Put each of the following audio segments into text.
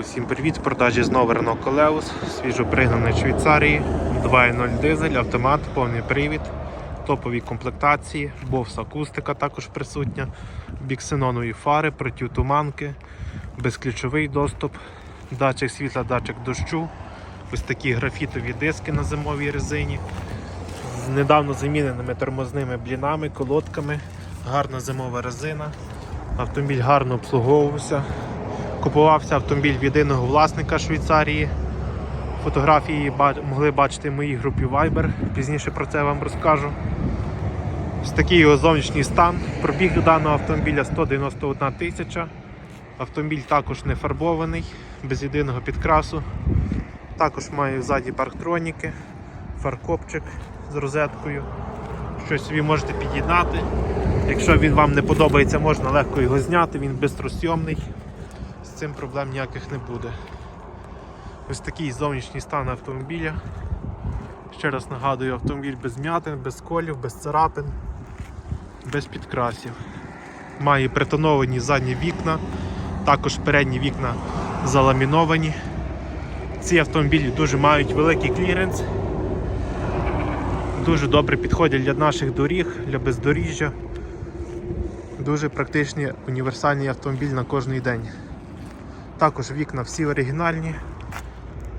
Усім привіт! В продажі знову Renault Koleos, свіжопригнаний з Швейцарії, 2.0 дизель, автомат, повний привід, топові комплектації, Bose акустика також присутня, біксенонові фари, противтуманки, безключовий доступ, датчик світла, датчик дощу, ось такі графітові диски на зимовій резині, з недавно заміненими тормозними блінами, колодками, гарна зимова резина, автомобіль гарно обслуговувався. Купувався автомобіль від єдиного власника Швейцарії. Фотографії могли бачити в моїй групі Viber. Пізніше про це вам розкажу. Ось такий його зовнішній стан. Пробіг до даного автомобіля 191 тисяча. Автомобіль також не фарбований, без єдиного підкрасу. Також має ззаді парктроніки, фаркопчик з розеткою. Щось собі можете під'єднати. Якщо він вам не подобається, можна легко його зняти, він бистросйомний з цим проблем ніяких не буде. Ось такий зовнішній стан автомобіля. Ще раз нагадую, автомобіль без м'ятин, без колів, без царапин, без підкрасів. Має притоновані задні вікна, також передні вікна заламіновані. Ці автомобілі дуже мають великий кліренс, дуже добре підходять для наших доріг, для бездоріжжя. Дуже практичний універсальний автомобіль на кожний день. Також вікна всі оригінальні,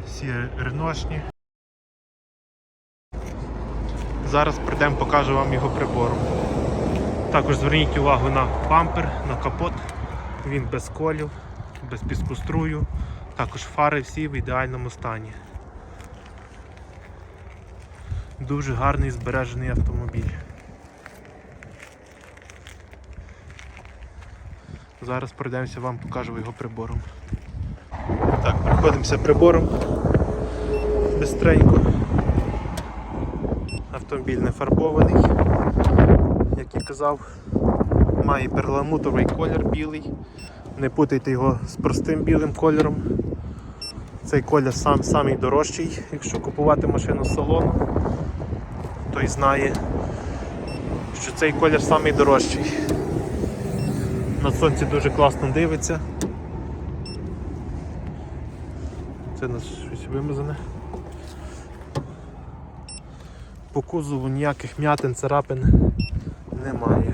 всі реношні. Зараз прийдемо, покажу вам його прибором. Також зверніть увагу на бампер, на капот. Він без колів, без піскострую. Також фари всі в ідеальному стані. Дуже гарний збережений автомобіль. Зараз пройдемося, вам покажу його прибором. Так, проходимося прибором бистренько. Автомобіль не фарбований, як і казав, має перламутровий колір білий. Не путайте його з простим білим кольором. Цей колір сам самий дорожчий, якщо купувати машину з салону, той знає, що цей колір самий дорожчий. На сонці дуже класно дивиться. Це нас щось вимазане. По кузову ніяких м'ятин, царапин немає.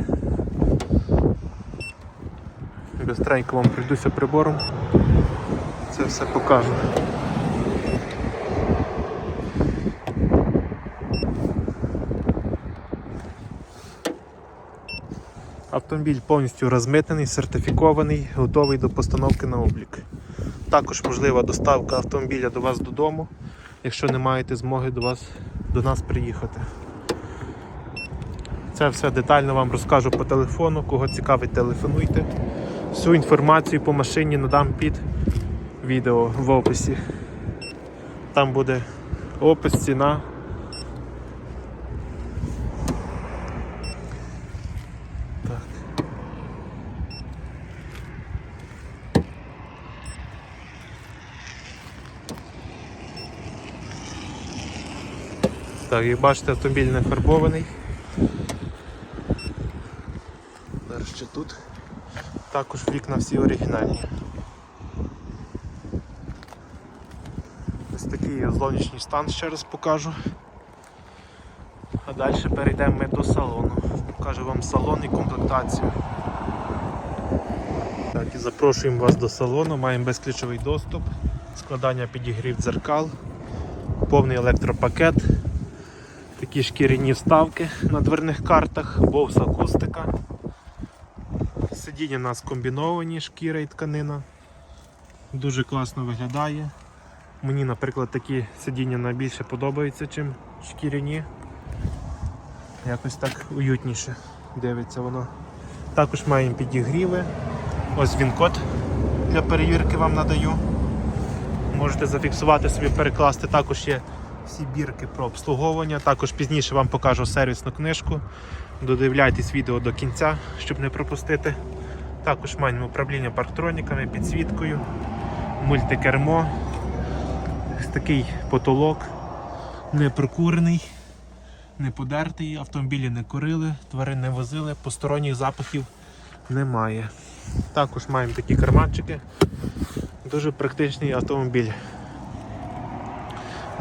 Бистренько вам прийдуся прибором. Це все покажу. Автомобіль повністю розмитнений, сертифікований, готовий до постановки на облік. Також можлива доставка автомобіля до вас додому, якщо не маєте змоги до вас до нас приїхати. Це все детально вам розкажу по телефону. Кого цікавить, телефонуйте. Всю інформацію по машині надам під відео в описі. Там буде опис, ціна. Так, як бачите, автомобіль не фарбований. Зараз ще тут. Також вікна всі оригінальні. Ось такий зовнішній стан ще раз покажу. А далі перейдемо ми до салону. Покажу вам салон і комплектацію. Так, і запрошуємо вас до салону, маємо безключовий доступ, складання підігрів дзеркал, повний електропакет, такі шкіряні вставки на дверних картах, бовс акустика. Сидіння у нас комбіновані, шкіра і тканина. Дуже класно виглядає. Мені, наприклад, такі сидіння найбільше подобаються, чим шкіряні. Якось так уютніше дивиться воно. Також маємо підігріви. Ось він код для перевірки вам надаю. Можете зафіксувати собі, перекласти. Також є всі бірки про обслуговування. Також пізніше вам покажу сервісну книжку. Додивляйтесь відео до кінця, щоб не пропустити. Також маємо управління парктроніками, підсвіткою, мультикермо, такий потолок, не прокурений, не подертий, автомобілі не курили, тварин не возили, посторонніх запахів немає. Також маємо такі карманчики Дуже практичний автомобіль.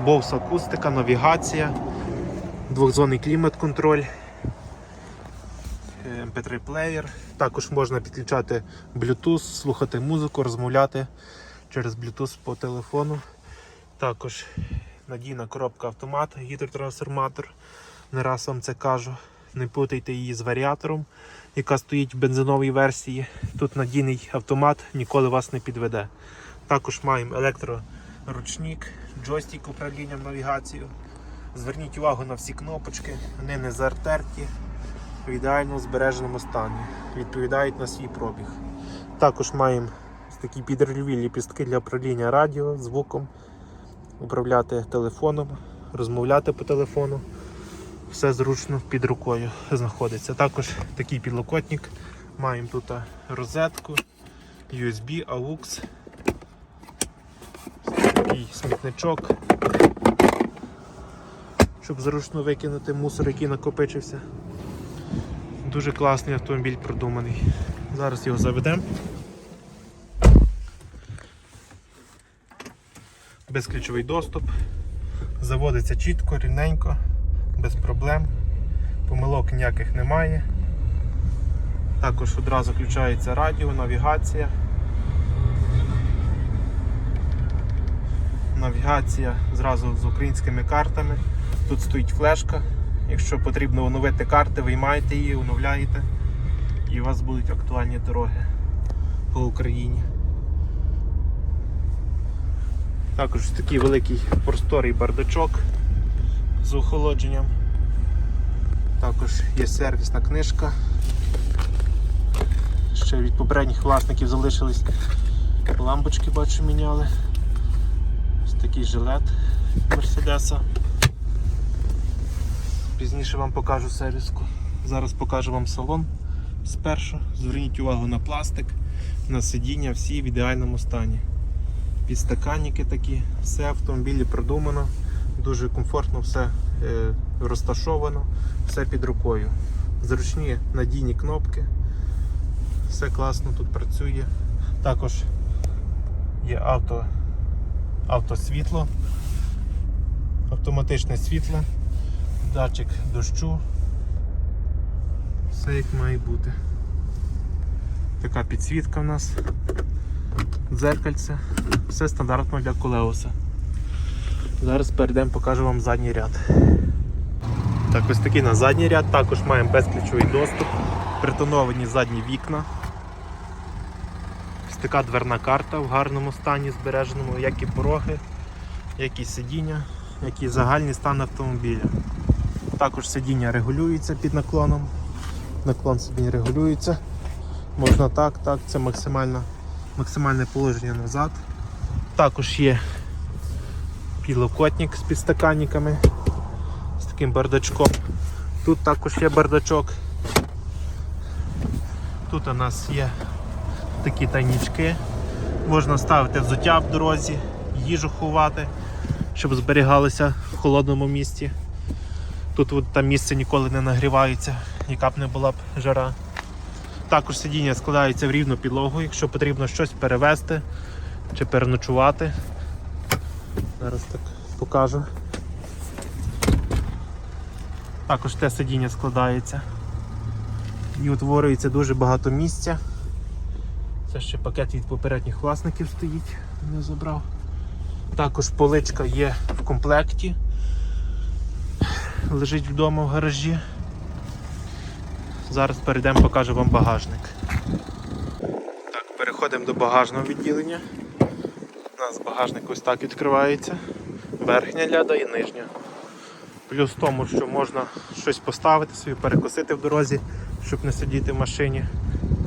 Bose акустика, навігація, двохзонний клімат-контроль, MP3 плеєр. Також можна підключати Bluetooth, слухати музику, розмовляти через Bluetooth по телефону. Також надійна коробка автомат, гідротрансформатор. Не раз вам це кажу. Не путайте її з варіатором, яка стоїть в бензиновій версії. Тут надійний автомат ніколи вас не підведе. Також маємо електроручник, джойстик управлінням навігацією. Зверніть увагу на всі кнопочки, вони не зартерті, в ідеально збереженому стані, відповідають на свій пробіг. Також маємо такі підрульові ліпістки для управління радіо, звуком, управляти телефоном, розмовляти по телефону. Все зручно під рукою знаходиться. Також такий підлокотник. Маємо тут розетку, USB, AUX, смітничок, щоб зручно викинути мусор, який накопичився. Дуже класний автомобіль продуманий. Зараз його заведемо. Безключовий доступ. Заводиться чітко, рівненько, без проблем. Помилок ніяких немає. Також одразу включається радіо, навігація. Навігація зразу з українськими картами. Тут стоїть флешка. Якщо потрібно оновити карти, виймаєте її, оновляєте і у вас будуть актуальні дороги по Україні. Також такий великий просторий бардачок з охолодженням. Також є сервісна книжка. Ще від попередніх власників залишились лампочки, бачу, міняли. Такий жилет Мерседеса. Пізніше вам покажу сервіску. Зараз покажу вам салон спершу. Зверніть увагу на пластик, на сидіння, всі в ідеальному стані. Підстаканники такі, все автомобілі продумано, дуже комфортно все е, розташовано, все під рукою. Зручні надійні кнопки, все класно тут працює. Також є авто, автосвітло, автоматичне світло, датчик дощу. Все як має бути. Така підсвітка в нас дзеркальце, все стандартно для колеуса. Зараз перейдемо, покажу вам задній ряд. Так, ось такий на задній ряд, також маємо безключовий доступ, притоновані задні вікна. Така дверна карта в гарному стані збереженому, як і пороги, як і сидіння, як і загальний стан автомобіля. Також сидіння регулюється під наклоном. Наклон сидіння регулюється. Можна так, так, це максимально максимальне положення назад. Також є підлокотник з підстаканниками, з таким бардачком. Тут також є бардачок. Тут у нас є такі тайнічки. Можна ставити взуття в дорозі, їжу ховати, щоб зберігалося в холодному місці. Тут от, там місце ніколи не нагрівається, яка б не була б жара. Також сидіння складається в рівну підлогу, якщо потрібно щось перевезти чи переночувати. Зараз так покажу. Також те сидіння складається і утворюється дуже багато місця. Це ще пакет від попередніх власників стоїть, не забрав. Також поличка є в комплекті, лежить вдома в гаражі. Зараз перейдемо, покажу вам багажник. Так, переходимо до багажного відділення. У нас багажник ось так відкривається. Верхня ляда і нижня. Плюс в тому, що можна щось поставити собі, перекусити в дорозі, щоб не сидіти в машині.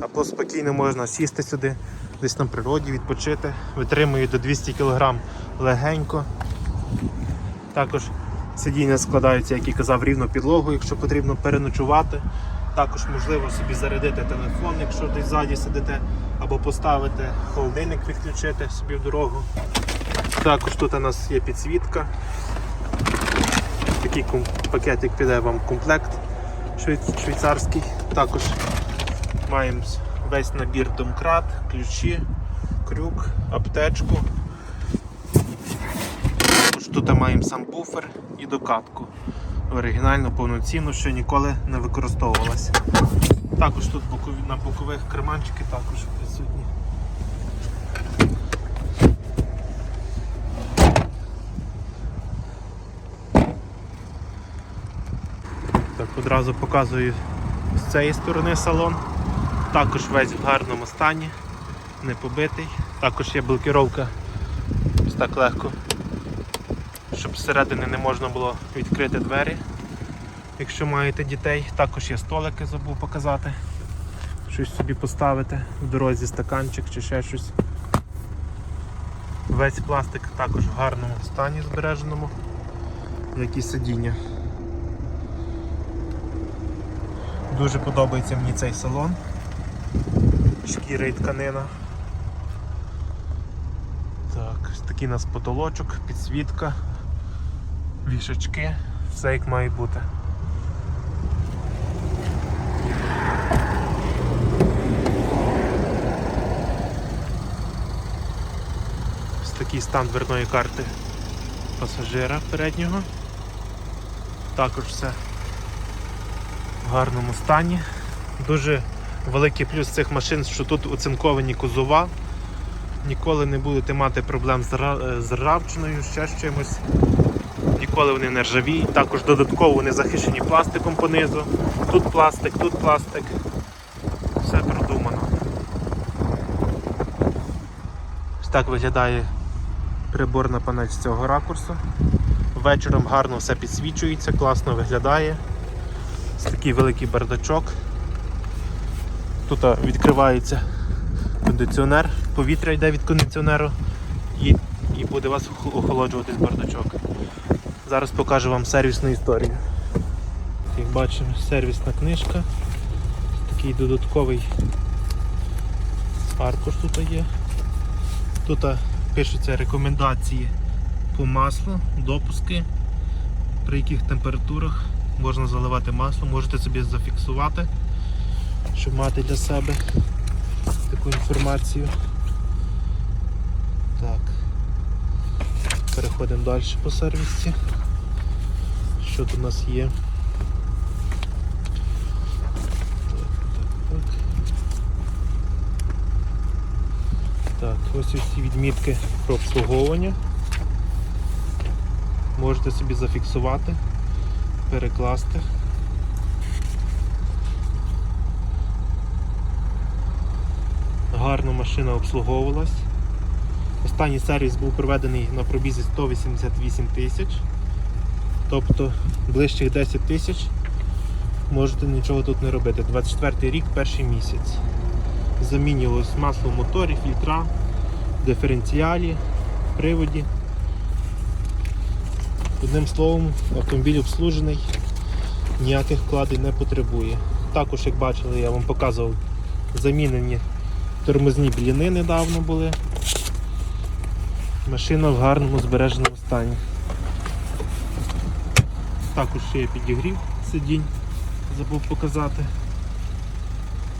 Або спокійно можна сісти сюди, десь на природі, відпочити. Витримує до 200 кг легенько. Також сидіння складаються, як і казав, рівно підлогу, якщо потрібно переночувати. Також можливо собі зарядити телефон, якщо десь ззаді сидите, або поставити холодильник, відключити собі в дорогу. Також тут у нас є підсвітка. Такий пакетик піде вам комплект швейцарський. Також маємо весь набір домкрат, ключі, крюк, аптечку. Тут маємо сам буфер і докатку. Оригінально повноцінну, що ніколи не використовувалася. Також тут на бокових карманчики також присутні. Так, одразу показую з цієї сторони салон. Також весь в гарному стані, не побитий. Також є блокіровка ось так легко, щоб зсередини не можна було відкрити двері, якщо маєте дітей. Також є столики, забув показати. Щось собі поставити в дорозі стаканчик чи ще щось. Весь пластик також в гарному стані збереженому, як сидіння. Дуже подобається мені цей салон. Шкіра і тканина. Так, такий у нас потолочок, підсвітка, вішачки, все як має бути. Такий стан дверної карти пасажира переднього. Також все в гарному стані. Дуже великий плюс цих машин, що тут оцинковані кузова. Ніколи не будете мати проблем з ра- з ржавчиною, ще з чимось. Ніколи вони не ржавіють. Також додатково вони захищені пластиком понизу. Тут пластик, тут пластик. Все продумано. Ось так виглядає приборна панель з цього ракурсу. Вечором гарно все підсвічується, класно виглядає. Ось такий великий бардачок. Тут відкривається кондиціонер, повітря йде від кондиціонеру і, і буде вас охолоджуватись бардачок. Зараз покажу вам сервісну історію. Як бачимо, сервісна книжка. Такий додатковий аркуш тут є. Тут пишуться рекомендації по маслу, допуски, при яких температурах можна заливати масло, можете собі зафіксувати, щоб мати для себе таку інформацію. Так. Переходимо далі по сервісі. Що тут у нас є? Так, ось усі відмітки про обслуговування. Можете собі зафіксувати, перекласти. Гарно машина обслуговувалась. Останній сервіс був проведений на пробізі 188 тисяч. Тобто ближчих 10 тисяч можете нічого тут не робити. 24 рік, перший місяць. Замінювалось масло в моторі, фільтра, диференціалі, приводі. Одним словом, автомобіль обслужений, ніяких вкладень не потребує. Також, як бачили, я вам показував, замінені тормозні бліни недавно були. Машина в гарному збереженому стані. Також ще є підігрів сидінь, забув показати.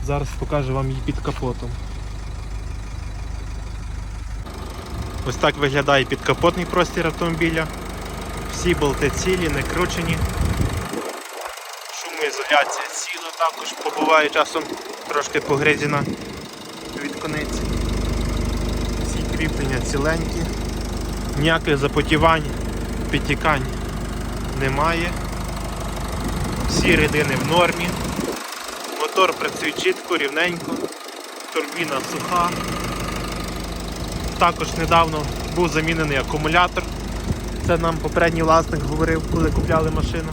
Зараз покажу вам її під капотом. Ось так виглядає підкапотний простір автомобіля. Всі болти цілі, не кручені. Шумоізоляція ціла також побуває часом трошки погризена кониці. Всі кріплення ціленькі, ніяких запотівань, підтікань немає. Всі рідини в нормі. Мотор працює чітко, рівненько, турбіна суха. Також недавно був замінений акумулятор. Це нам попередній власник говорив, коли купляли машину.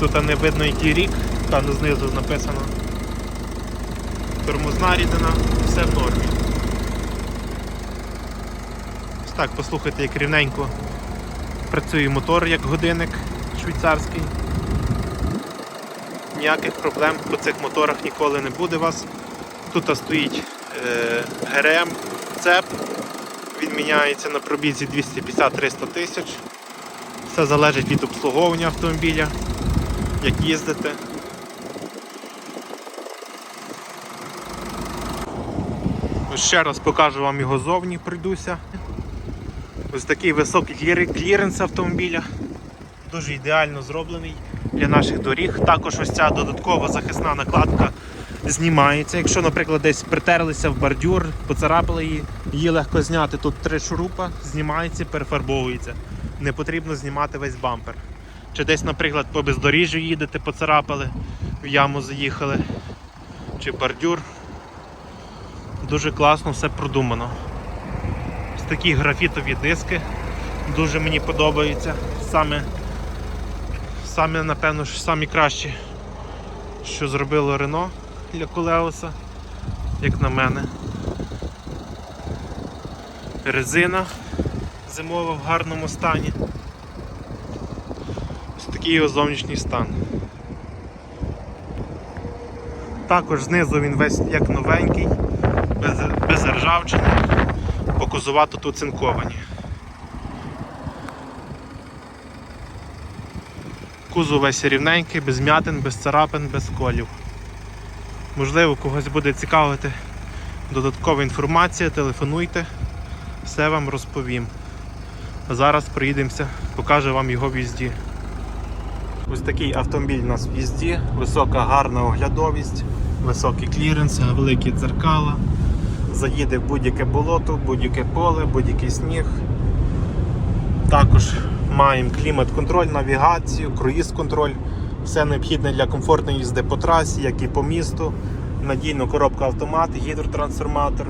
Тут не видно який рік, там знизу написано. Тормозна рідина, все в нормі. Ось так, послухайте, як рівненько працює мотор як годинник швейцарський. Ніяких проблем по цих моторах ніколи не буде у вас. Тут стоїть е, ГРМ, цеп, він міняється на пробізі 250-300 тисяч. Все залежить від обслуговування автомобіля, як їздите. Ще раз покажу вам його зовні, пройдуся. Ось такий високий кліренс автомобіля. Дуже ідеально зроблений для наших доріг. Також ось ця додаткова захисна накладка знімається. Якщо, наприклад, десь притерлися в бордюр, поцарапали її, її легко зняти. Тут три шурупа, знімається, перефарбовується. Не потрібно знімати весь бампер. Чи десь, наприклад, по бездоріжжю їдете, поцарапали, в яму заїхали, чи бордюр. Дуже класно все продумано. Ось такі графітові диски дуже мені подобаються. Саме, саме напевно, самі кращі, що зробило Рено для Колеоса, як на мене. Резина зимова в гарному стані. Ось такий його зовнішній стан. Також знизу він весь як новенький, без, без ржавчини, по кузовату тут цинковані. Кузов весь рівненький, без м'ятин, без царапин, без колів. Можливо, когось буде цікавити додаткова інформація, телефонуйте, все вам розповім. А зараз приїдемося, покажу вам його в їзді. Ось такий автомобіль у нас в їзді, висока гарна оглядовість, високий кліренс, великі дзеркала. Заїде в будь-яке болото, будь-яке поле, будь-який сніг. Також маємо клімат-контроль, навігацію, круїз-контроль. Все необхідне для комфортної їзди по трасі, як і по місту. Надійна коробка автомат, гідротрансформатор,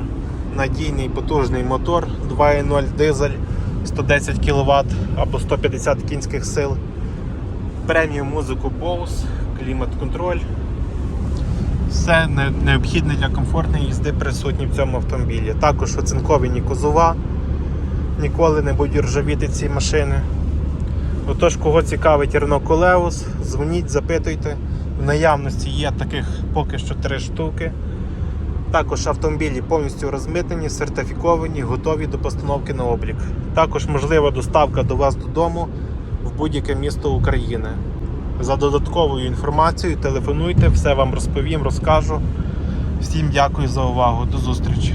надійний потужний мотор 2.0 дизель 110 кВт або 150 кінських сил. Преміум музику Bose, клімат-контроль. Все необхідне для комфортної їзди присутні в цьому автомобілі. Також оцинковані кузова, ніколи не будуть ржавіти ці машини. Отож, кого цікавить Renault Koleos, дзвоніть, запитуйте. В наявності є таких поки що три штуки. Також автомобілі повністю розмитнені, сертифіковані, готові до постановки на облік. Також можлива доставка до вас додому в будь-яке місто України. За додатковою інформацією телефонуйте, все вам розповім, розкажу. Всім дякую за увагу. До зустрічі!